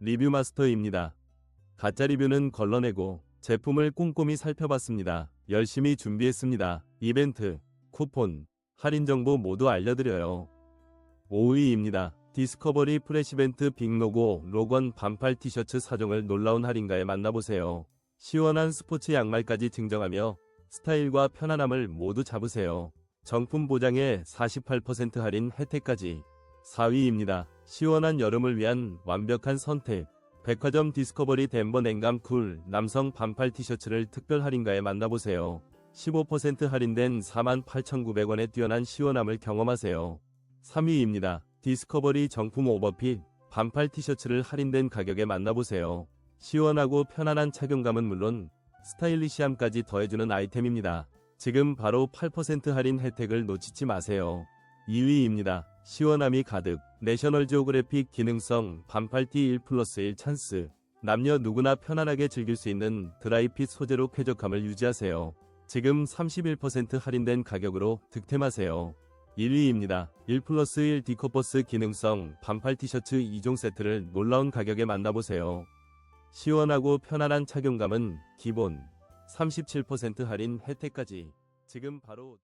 리뷰 마스터입니다. 가짜 리뷰는 걸러내고 제품을 꼼꼼히 살펴봤습니다. 열심히 준비했습니다. 이벤트, 쿠폰, 할인 정보 모두 알려드려요. 5위입니다. 디스커버리 프레시벤트 빅로고 로건 반팔 티셔츠 4종을 놀라운 할인가에 만나보세요. 시원한 스포츠 양말까지 증정하며 스타일과 편안함을 모두 잡으세요. 정품 보장에 48% 할인 혜택까지. 4위입니다. 시원한 여름을 위한 완벽한 선택. 백화점 디스커버리 덴버 냉감 쿨 남성 반팔 티셔츠를 특별 할인가에 만나보세요. 15% 할인된 48,900원의 뛰어난 시원함을 경험하세요. 3위입니다. 디스커버리 정품 오버핏 반팔 티셔츠를 할인된 가격에 만나보세요. 시원하고 편안한 착용감은 물론 스타일리시함까지 더해주는 아이템입니다. 지금 바로 8% 할인 혜택을 놓치지 마세요. 2위입니다. 시원함이 가득 내셔널 지오그래픽 기능성 반팔티 1 플러스 1 찬스 남녀 누구나 편안하게 즐길 수 있는 드라이핏 소재로 쾌적함을 유지하세요. 지금 31% 할인된 가격으로 득템하세요. 1위입니다. 1 플러스 1 디커버스 기능성 반팔 티셔츠 2종 세트를 놀라운 가격에 만나보세요. 시원하고 편안한 착용감은 기본 37% 할인 혜택까지 지금 바로